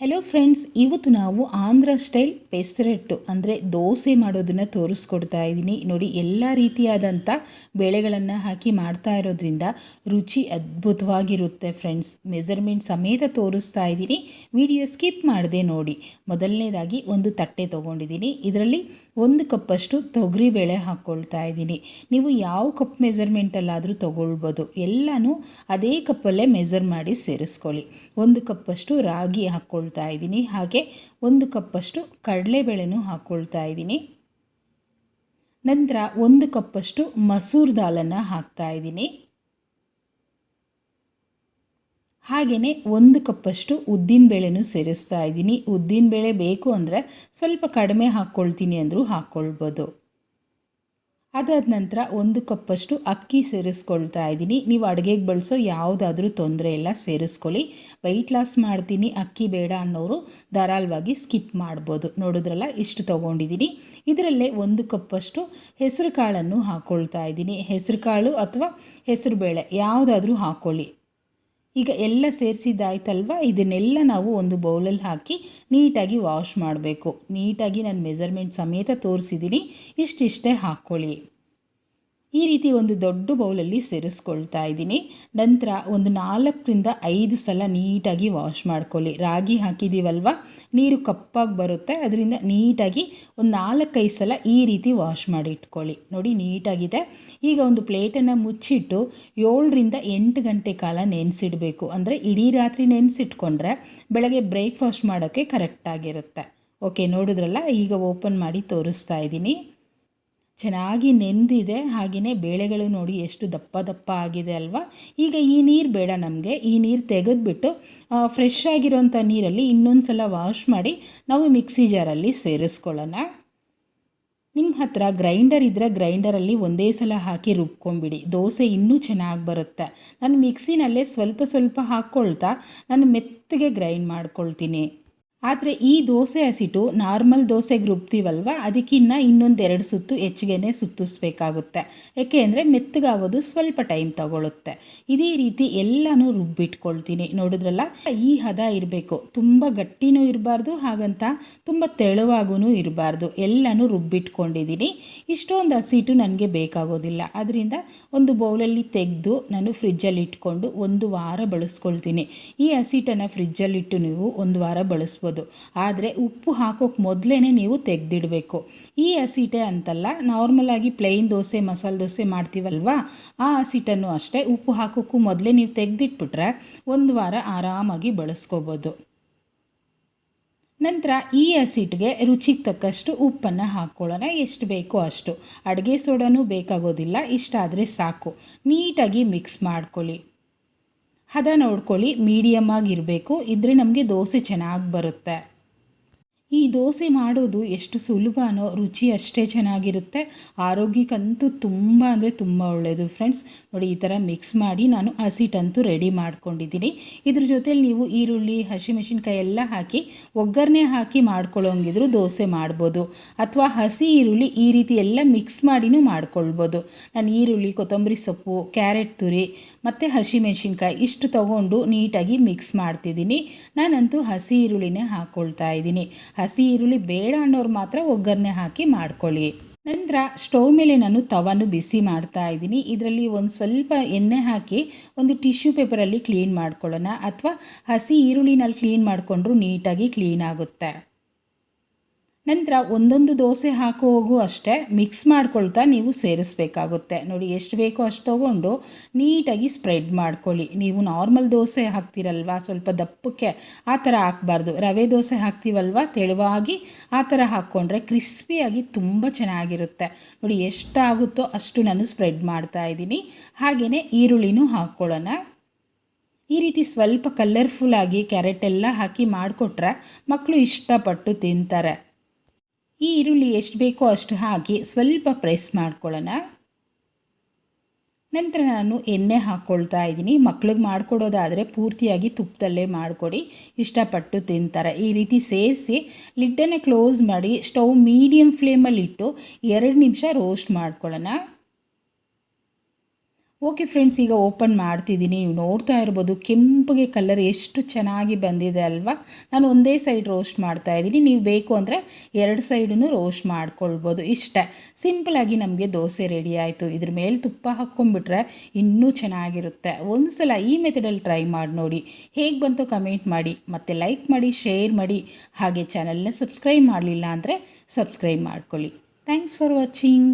Hello friends ಇವತ್ತು ನಾವು Andhra style pesarattu ಅಂದರೆ ದೋಸೆ ಮಾಡೋದನ್ನು ತೋರಿಸ್ಕೊಡ್ತಾ ಇದ್ದೀನಿ. ನೋಡಿ, ಎಲ್ಲ ರೀತಿಯಾದಂಥ ಬೇಳೆಗಳನ್ನು ಹಾಕಿ ಮಾಡ್ತಾ ಇರೋದ್ರಿಂದ ರುಚಿ ಅದ್ಭುತವಾಗಿರುತ್ತೆ ಫ್ರೆಂಡ್ಸ್ ಮೆಸರ್ಮೆಂಟ್ ಸಮೇತ ತೋರಿಸ್ತಾ ಇದ್ದೀನಿ. ವಿಡಿಯೋ ಸ್ಕಿಪ್ ಮಾಡದೆ ನೋಡಿ. ಮೊದಲನೇದಾಗಿ ಒಂದು ತಟ್ಟೆ ತೊಗೊಂಡಿದ್ದೀನಿ. ಇದರಲ್ಲಿ ಒಂದು ಕಪ್ಪಷ್ಟು ತೊಗರಿಬೇಳೆ ಹಾಕ್ಕೊಳ್ತಾ ಇದ್ದೀನಿ. ನೀವು ಯಾವ ಕಪ್ ಮೆಸರ್ಮೆಂಟಲ್ಲಾದರೂ ತೊಗೊಳ್ಬೋದು. ಎಲ್ಲನೂ ಅದೇ ಕಪ್ಪಲ್ಲೇ ಮೆಸರ್ ಮಾಡಿ ಸೇರಿಸ್ಕೊಳ್ಳಿ. ಒಂದು ಕಪ್ಪಷ್ಟು ರಾಗಿ ಹಾಕ್ಕೊಳ್ತಾ ಇದ್ದೀನಿ. ಹಾಗೆ ಒಂದು ಕಪ್ಪಷ್ಟು ಕಡಲೆಬೇಳೆನೂ ಹಾಕ್ಕೊಳ್ತಾ ಇದ್ದೀನಿ. ನಂತರ ಒಂದು ಕಪ್ಪಷ್ಟು ಮಸೂರ್ ದಾಲನ್ನು ಹಾಕ್ತಾ ಇದ್ದೀನಿ. ಹಾಗೆಯೇ ಒಂದು ಕಪ್ಪಷ್ಟು ಉದ್ದಿನಬೇಳೆನೂ ಸೇರಿಸ್ತಾ ಇದ್ದೀನಿ. ಉದ್ದಿನಬೇಳೆ ಬೇಕು ಅಂದರೆ ಸ್ವಲ್ಪ ಕಡಿಮೆ ಹಾಕ್ಕೊಳ್ತೀನಿ ಅಂದರೂ ಹಾಕ್ಕೊಳ್ಬೋದು. ಅದಾದ ನಂತರ ಒಂದು ಕಪ್ಪಷ್ಟು ಅಕ್ಕಿ ಸೇರಿಸ್ಕೊಳ್ತಾ ಇದ್ದೀನಿ. ನೀವು ಅಡುಗೆಗೆ ಬಳಸೋ ಯಾವುದಾದ್ರೂ ತೊಂದರೆ ಇಲ್ಲ, ಸೇರಿಸ್ಕೊಳ್ಳಿ. ವೆಯ್ಟ್ ಲಾಸ್ ಮಾಡ್ತೀನಿ, ಅಕ್ಕಿ ಬೇಡ ಅನ್ನೋರು ಧಾರಾಳವಾಗಿ ಸ್ಕಿಪ್ ಮಾಡ್ಬೋದು. ನೋಡಿದ್ರಲ್ಲ, ಇಷ್ಟು ತೊಗೊಂಡಿದ್ದೀನಿ ಇದರಲ್ಲೇ ಒಂದು ಕಪ್ಪಷ್ಟು ಹೆಸರು ಕಾಳನ್ನು ಹಾಕ್ಕೊಳ್ತಾ ಇದ್ದೀನಿ. ಹೆಸರು ಕಾಳು ಅಥವಾ ಹೆಸರು ಬೇಳೆ ಯಾವುದಾದ್ರೂ ಹಾಕ್ಕೊಳ್ಳಿ. ಈಗ ಎಲ್ಲ ಸೇರಿಸಿದ್ದಾಯ್ತಲ್ವ? ಇದನ್ನೆಲ್ಲ ನಾವು ಒಂದು ಬೌಲಲ್ಲಿ ಹಾಕಿ ನೀಟಾಗಿ ವಾಶ್ ಮಾಡಬೇಕು. ನೀಟಾಗಿ ನಾನು ಮೆಜರ್ಮೆಂಟ್ ಸಮೇತ ತೋರಿಸಿದ್ದೀನಿ. ಇಷ್ಟಿಷ್ಟೇ ಹಾಕ್ಕೊಳ್ಳಿ. ಈ ರೀತಿ ಒಂದು ದೊಡ್ಡ ಬೌಲಲ್ಲಿ ಸೇರಿಸ್ಕೊಳ್ತಾ ಇದ್ದೀನಿ. ನಂತರ ಒಂದು ನಾಲ್ಕರಿಂದ ಐದು ಸಲ ನೀಟಾಗಿ ವಾಶ್ ಮಾಡ್ಕೊಳ್ಳಿ. ರಾಗಿ ಹಾಕಿದ್ದೀವಲ್ವ? ನೀರು ಕಪ್ಪಾಗಿ ಬರುತ್ತೆ. ಅದರಿಂದ ನೀಟಾಗಿ ಒಂದು ನಾಲ್ಕೈದು ಸಲ ಈ ರೀತಿ ವಾಶ್ ಮಾಡಿ ಇಟ್ಕೊಳ್ಳಿ ನೋಡಿ, ನೀಟಾಗಿದೆ. ಈಗ ಒಂದು ಪ್ಲೇಟನ್ನು ಮುಚ್ಚಿಟ್ಟು ಏಳರಿಂದ ಎಂಟು ಗಂಟೆ ಕಾಲ ನೆನೆಸಿಡಬೇಕು. ಅಂದರೆ ಇಡೀ ರಾತ್ರಿ ನೆನೆಸಿಟ್ಕೊಂಡ್ರೆ ಬೆಳಗ್ಗೆ ಬ್ರೇಕ್ಫಾಸ್ಟ್ ಮಾಡೋಕ್ಕೆ ಕರೆಕ್ಟಾಗಿರುತ್ತೆ. ಓಕೆ, ನೋಡಿದ್ರಲ್ಲ? ಈಗ ಓಪನ್ ಮಾಡಿ ತೋರಿಸ್ತಾ ಇದ್ದೀನಿ. ಚೆನ್ನಾಗಿ ನೆಂದಿದೆ ಹಾಗೆಯೇ ಬೇಳೆಗಳು ನೋಡಿ ಎಷ್ಟು ದಪ್ಪ ದಪ್ಪ ಆಗಿದೆ ಅಲ್ವಾ? ಈಗ ಈ ನೀರು ಬೇಡ ನಮಗೆ, ಈ ನೀರು ತೆಗೆದುಬಿಟ್ಟು ಫ್ರೆಶ್ ಆಗಿರೋಂಥ ನೀರಲ್ಲಿ ಇನ್ನೊಂದು ಸಲ ವಾಶ್ ಮಾಡಿ ನಾವು ಮಿಕ್ಸಿ ಜಾರಲ್ಲಿ ಸೇರಿಸ್ಕೊಳ್ಳೋಣ. ನಿಮ್ಮ ಹತ್ರ ಗ್ರೈಂಡರ್ ಇದ್ದರೆ ಗ್ರೈಂಡರಲ್ಲಿ ಒಂದೇ ಸಲ ಹಾಕಿ ರುಬ್ಕೊಂಬಿಡಿ ದೋಸೆ ಇನ್ನೂ ಚೆನ್ನಾಗಿ ಬರುತ್ತೆ. ನಾನು ಮಿಕ್ಸಿನಲ್ಲೇ ಸ್ವಲ್ಪ ಸ್ವಲ್ಪ ಹಾಕ್ಕೊಳ್ತಾ ನಾನು ಮೆತ್ತಗೆ ಗ್ರೈಂಡ್ ಮಾಡ್ಕೊಳ್ತೀನಿ. ಆದರೆ ಈ ದೋಸೆ ಹಸಿಟ್ಟು ನಾರ್ಮಲ್ ದೋಸೆಗೆ ರುಬ್ತೀವಲ್ವ? ಅದಕ್ಕಿನ್ನ ಇನ್ನೊಂದು ಎರಡು ಸುತ್ತು ಹೆಚ್ಚಿಗೆನೇ ಸುತ್ತಿಸ್ಬೇಕಾಗುತ್ತೆ. ಯಾಕೆ ಅಂದರೆ ಮೆತ್ತಗಾಗೋದು ಸ್ವಲ್ಪ ಟೈಮ್ ತಗೊಳುತ್ತೆ. ಇದೇ ರೀತಿ ಎಲ್ಲನೂ ರುಬ್ಬಿಟ್ಕೊಳ್ತೀನಿ. ನೋಡಿದ್ರಲ್ಲ? ಈ ಹದ ಇರಬೇಕು. ತುಂಬ ಗಟ್ಟಿನೂ ಇರಬಾರ್ದು, ಹಾಗಂತ ತುಂಬ ತೆಳುವಾಗೂ ಇರಬಾರ್ದು. ಎಲ್ಲನೂ ರುಬ್ಬಿಟ್ಕೊಂಡಿದ್ದೀನಿ ಇಷ್ಟೊಂದು ಹಸಿಟ್ಟು ನನಗೆ ಬೇಕಾಗೋದಿಲ್ಲ. ಅದರಿಂದ ಒಂದು ಬೌಲಲ್ಲಿ ತೆಗೆದು ನಾನು ಫ್ರಿಜ್ಜಲ್ಲಿ ಇಟ್ಕೊಂಡು ಒಂದು ವಾರ ಬಳಸ್ಕೊಳ್ತೀನಿ. ಈ ಹಸಿಟನ್ನು ಫ್ರಿಜ್ಜಲ್ಲಿಟ್ಟು ನೀವು ಒಂದು ವಾರ ಬಳಸ್ಬೋದು. ಆದರೆ ಉಪ್ಪು ಹಾಕೋಕ್ಕೆ ಮೊದಲೇ ನೀವು ತೆಗೆದಿಡಬೇಕು. ಈ ಹಸಿಟೆ ಅಂತಲ್ಲ ನಾರ್ಮಲಾಗಿ ಪ್ಲೈನ್ ದೋಸೆ, ಮಸಾಲೆ ದೋಸೆ ಮಾಡ್ತೀವಲ್ವಾ? ಆ ಹಸಿಟನ್ನು ಅಷ್ಟೇ ಉಪ್ಪು ಹಾಕೋಕ್ಕೂ ಮೊದಲೇ ನೀವು ತೆಗೆದಿಟ್ಬಿಟ್ರೆ ಒಂದು ವಾರ ಆರಾಮಾಗಿ ಬಳಸ್ಕೋಬೋದು. ನಂತರ ಈ ಹಸಿಟ್ಗೆ ರುಚಿಗೆ ತಕ್ಕಷ್ಟು ಉಪ್ಪನ್ನು ಹಾಕ್ಕೊಳ್ಳೋಣ ಎಷ್ಟು ಬೇಕೋ ಅಷ್ಟು. ಅಡುಗೆ ಸೋಡಾನೂ ಬೇಕಾಗೋದಿಲ್ಲ. ಇಷ್ಟಾದರೆ ಸಾಕು. ನೀಟಾಗಿ ಮಿಕ್ಸ್ ಮಾಡ್ಕೊಳ್ಳಿ. ಹದ ನೋಡ್ಕೊಳ್ಳಿ ಮೀಡಿಯಮ್ ಆಗಿರಬೇಕು. ಇದ್ರೆ ನಮಗೆ ದೋಸೆ ಚೆನ್ನಾಗಿ ಬರುತ್ತೆ. ಈ ದೋಸೆ ಮಾಡೋದು ಎಷ್ಟು ಸುಲಭನೋ ರುಚಿ ಅಷ್ಟೇ ಚೆನ್ನಾಗಿರುತ್ತೆ. ಆರೋಗ್ಯಕ್ಕಂತೂ ತುಂಬ ಅಂದರೆ ತುಂಬ ಒಳ್ಳೆಯದು ಫ್ರೆಂಡ್ಸ್. ನೋಡಿ, ಈ ಥರ ಮಿಕ್ಸ್ ಮಾಡಿ ನಾನು ಹಸಿಟಂತೂ ರೆಡಿ ಮಾಡ್ಕೊಂಡಿದ್ದೀನಿ. ಇದ್ರ ಜೊತೆಲಿ ನೀವು ಈರುಳ್ಳಿ, ಹಸಿಮೆಣಸಿನ್ಕಾಯಿ ಎಲ್ಲ ಹಾಕಿ, ಒಗ್ಗರಣೆ ಹಾಕಿ ಮಾಡ್ಕೊಳ್ಳೋಂಗಿದ್ರು ದೋಸೆ ಮಾಡ್ಬೋದು. ಅಥವಾ ಹಸಿ ಈರುಳ್ಳಿ ಈ ರೀತಿ ಎಲ್ಲ ಮಿಕ್ಸ್ ಮಾಡಿನೂ ಮಾಡ್ಕೊಳ್ಬೋದು. ನಾನು ಈರುಳ್ಳಿ, ಕೊತ್ತಂಬರಿ ಸೊಪ್ಪು, ಕ್ಯಾರೆಟ್ ತುರಿ ಮತ್ತು ಹಸಿಮೆಣಸಿನ್ಕಾಯಿ ಇಷ್ಟು ತೊಗೊಂಡು ನೀಟಾಗಿ ಮಿಕ್ಸ್ ಮಾಡ್ತಿದ್ದೀನಿ. ನಾನಂತೂ ಹಸಿ ಈರುಳ್ಳಿನೇ ಹಾಕ್ಕೊಳ್ತಾ ಇದ್ದೀನಿ. ಹಸಿ ಈರುಳ್ಳಿ ಬೇಡ ಅನ್ನೋರು ಮಾತ್ರ ಒಗ್ಗರಣೆ ಹಾಕಿ ಮಾಡ್ಕೊಳ್ಳಿ. ನಂತರ ಸ್ಟವ್ ಮೇಲೆ ನಾನು ತವನ್ನು ಬಿಸಿ ಮಾಡ್ತಾ ಇದ್ದೀನಿ. ಇದರಲ್ಲಿ ಒಂದು ಸ್ವಲ್ಪ ಎಣ್ಣೆ ಹಾಕಿ ಒಂದು ಟಿಶ್ಯೂ ಪೇಪರಲ್ಲಿ ಕ್ಲೀನ್ ಮಾಡ್ಕೊಳ್ಳೋಣ. ಅಥವಾ ಹಸಿ ಈರುಳ್ಳಿನಲ್ಲಿ ಕ್ಲೀನ್ ಮಾಡಿಕೊಂಡ್ರೂ ನೀಟಾಗಿ ಕ್ಲೀನ್ ಆಗುತ್ತೆ. ನಂತರ ಒಂದೊಂದು ದೋಸೆ ಹಾಕುವಾಗೂ ಅಷ್ಟೇ ಮಿಕ್ಸ್ ಮಾಡ್ಕೊಳ್ತಾ ನೀವು ಸೇರಿಸ್ಬೇಕಾಗುತ್ತೆ. ನೋಡಿ ಎಷ್ಟು ಬೇಕೋ ಅಷ್ಟು ತೊಗೊಂಡು ನೀಟಾಗಿ ಸ್ಪ್ರೆಡ್ ಮಾಡ್ಕೊಳ್ಳಿ. ನೀವು ನಾರ್ಮಲ್ ದೋಸೆ ಹಾಕ್ತೀರಲ್ವ? ಸ್ವಲ್ಪ ದಪ್ಪಕ್ಕೆ ಆ ಥರ ಹಾಕ್ಬಾರ್ದು. ರವೆ ದೋಸೆ ಹಾಕ್ತೀವಲ್ವ? ತೆಳುವಾಗಿ ಆ ಥರ ಹಾಕ್ಕೊಂಡ್ರೆ ಕ್ರಿಸ್ಪಿಯಾಗಿ ತುಂಬ ಚೆನ್ನಾಗಿರುತ್ತೆ. ನೋಡಿ ಎಷ್ಟಾಗುತ್ತೋ ಅಷ್ಟು ನಾನು ಸ್ಪ್ರೆಡ್ ಮಾಡ್ತಾ ಇದ್ದೀನಿ. ಹಾಗೆಯೇ ಈರುಳ್ಳಿನೂ ಹಾಕ್ಕೊಳ್ಳೋಣ. ಈ ರೀತಿ ಸ್ವಲ್ಪ ಕಲರ್ಫುಲ್ಲಾಗಿ ಕ್ಯಾರೆಟ್ ಎಲ್ಲ ಹಾಕಿ ಮಾಡಿಕೊಟ್ರೆ ಮಕ್ಕಳು ಇಷ್ಟಪಟ್ಟು ತಿಂತಾರೆ. ಈ ಈರುಳ್ಳಿ ಎಷ್ಟು ಬೇಕೋ ಅಷ್ಟು ಹಾಕಿ ಸ್ವಲ್ಪ ಪ್ರೆಸ್ ಮಾಡ್ಕೊಳ್ಳೋಣ. ನಂತರ ನಾನು ಎಣ್ಣೆ ಹಾಕ್ಕೊಳ್ತಾ ಇದ್ದೀನಿ. ಮಕ್ಳಿಗೆ ಮಾಡಿಕೊಡೋದಾದರೆ ಪೂರ್ತಿಯಾಗಿ ತುಪ್ಪದಲ್ಲೇ ಮಾಡಿಕೊಡಿ. ಇಷ್ಟಪಟ್ಟು ತಿಂತಾರೆ. ಈ ರೀತಿ ಸೇರಿಸಿ ಲಿಡ್ಡನ್ನು ಕ್ಲೋಸ್ ಮಾಡಿ ಸ್ಟವ್ ಮೀಡಿಯಮ್ ಫ್ಲೇಮಲ್ಲಿಟ್ಟು ಎರಡು ನಿಮಿಷ ರೋಸ್ಟ್ ಮಾಡ್ಕೊಳ್ಳೋಣ. ಓಕೆ ಫ್ರೆಂಡ್ಸ್, ಈಗ ಓಪನ್ ಮಾಡ್ತಿದ್ದೀನಿ. ನೀವು ನೋಡ್ತಾ ಇರ್ಬೋದು, ಕೆಂಪಗೆ ಕಲರ್ ಎಷ್ಟು ಚೆನ್ನಾಗಿ ಬಂದಿದೆ ಅಲ್ವಾ? ನಾನು ಒಂದೇ ಸೈಡ್ ರೋಸ್ಟ್ ಮಾಡ್ತಾ ಇದ್ದೀನಿ. ನೀವು ಬೇಕು ಅಂದರೆ ಎರಡು ಸೈಡನ್ನು ರೋಸ್ಟ್ ಮಾಡ್ಕೊಳ್ಬೋದು. ಇಷ್ಟೇ. ಸಿಂಪಲಾಗಿ ನಮಗೆ ದೋಸೆ ರೆಡಿ ಆಯಿತು. ಇದ್ರ ಮೇಲೆ ತುಪ್ಪ ಹಾಕ್ಕೊಂಡ್ಬಿಟ್ರೆ ಇನ್ನೂ ಚೆನ್ನಾಗಿರುತ್ತೆ. ಒಂದು ಸಲ ಈ ಮೆಥಡಲ್ಲಿ ಟ್ರೈ ಮಾಡಿ ನೋಡಿ. ಹೇಗೆ ಬಂತು ಕಮೆಂಟ್ ಮಾಡಿ. ಮತ್ತು ಲೈಕ್ ಮಾಡಿ, ಶೇರ್ ಮಾಡಿ. ಹಾಗೆ ಚಾನಲ್ನ ಸಬ್ಸ್ಕ್ರೈಬ್ ಮಾಡಲಿಲ್ಲ ಅಂದರೆ ಸಬ್ಸ್ಕ್ರೈಬ್ ಮಾಡ್ಕೊಳ್ಳಿ. Thanks for watching.